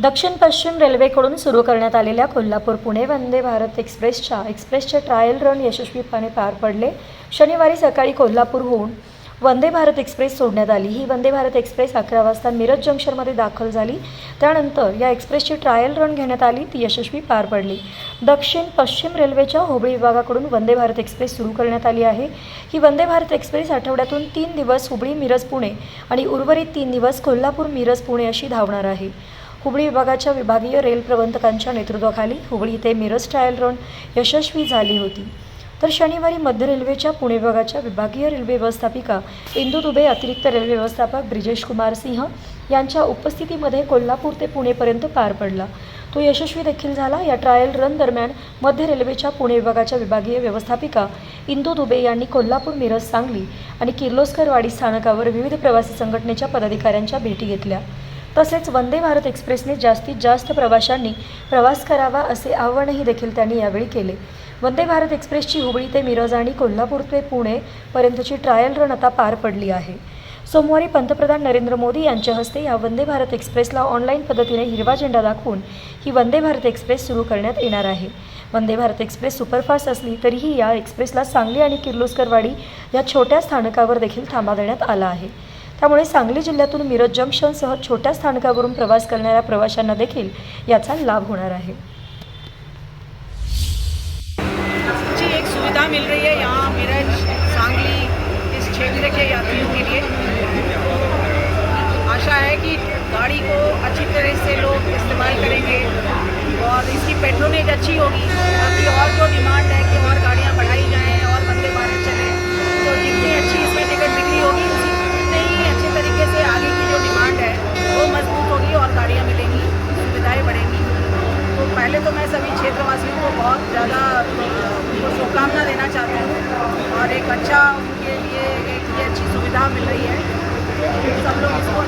दक्षिण पश्चिम रेल्वेकडून सुरू करण्यात आलेल्या कोल्हापूर पुणे वंदे भारत एक्सप्रेसच्या एक्सप्रेसचे ट्रायल रन यशस्वीपणे पार पडले. शनिवारी सकाळी कोल्हापूरहून वंदे भारत एक्सप्रेस सोडण्यात आली. ही वंदे भारत एक्सप्रेस अकरा वाजता मिरज जंक्शनमध्ये दाखल झाली. त्यानंतर या एक्सप्रेसची ट्रायल रन घेण्यात आली. ती यशस्वी पार पडली. दक्षिण पश्चिम रेल्वेच्या हुबळी विभागाकडून वंदे भारत एक्सप्रेस सुरू करण्यात आली आहे. ही वंदे भारत एक्सप्रेस आठवड्यातून तीन दिवस हुबळी मिरज पुणे आणि उर्वरित तीन दिवस कोल्हापूर मिरज पुणे अशी धावणार आहे. हुबळी विभागाच्या विभागीय रेल प्रबंधकांच्या नेतृत्वाखाली हुबळी ते मिरज ट्रायल रन यशस्वी झाली होती. तर शनिवारी मध्य रेल्वेच्या पुणे विभागाच्या विभागीय रेल्वे व्यवस्थापिका इंदू दुबे अतिरिक्त रेल्वे व्यवस्थापक ब्रिजेश कुमार सिंह यांच्या उपस्थितीमध्ये कोल्हापूर ते पुणेपर्यंत पार पडला. तो यशस्वी देखील झाला. या ट्रायल रन दरम्यान मध्य रेल्वेच्या पुणे विभागाच्या विभागीय व्यवस्थापिका इंदू दुबे यांनी कोल्हापूर मिरज सांगली आणि किर्लोस्करवाडी स्थानकावर विविध प्रवासी संघटनेच्या पदाधिकाऱ्यांच्या भेटी घेतल्या. तसेच वंदे भारत एक्सप्रेसने जास्तीत जास्त प्रवाशांनी प्रवास करावा असे आवाहनही देखील त्यांनी यावेळी केले. वंदे भारत एक्सप्रेसची हुबळी ते मिरज आणि कोल्हापूर ते पुणे पर्यंतची ट्रायल रन आता पार पडली आहे. सोमवारी पंतप्रधान नरेंद्र मोदी यांच्या हस्ते या वंदे भारत एक्सप्रेसला ऑनलाईन पद्धतीने हिरवा झेंडा दाखवून ही वंदे भारत एक्सप्रेस सुरू करण्यात येणार आहे. वंदे भारत एक्सप्रेस सुपरफास्ट असली तरीही या एक्सप्रेसला सांगली आणि किर्लोस्करवाडी या छोट्या स्थानकावर देखील थांबा देण्यात आला आहे. त्यामुळे सांगली जिल्ह्यातून मिरज जंक्शनसह छोट्या स्थानकावरून प्रवास करणाऱ्या प्रवाशांना देखील याचा लाभ होणार आहे. जी एक सुविधा मिल रही है यहाँ मिरज सांगली इस क्षेत्र के यात्रियों के लिए। आशा है कि गाड़ी को अच्छी तरह से लोग इस्तेमाल करेंगे और इसकी पेट्रोलेज अच्छी होगी ताकि और जो डिमांड है कि और गाड़ियाँ बढ़ाई जाएँ। पहले तो मैं सभी क्षेत्रवासियों को बहुत ज़्यादा उनको शुभकामना देना चाहती हूँ और एक अच्छा उनके लिए एक ये अच्छी सुविधा मिल रही है। सब लोग इसको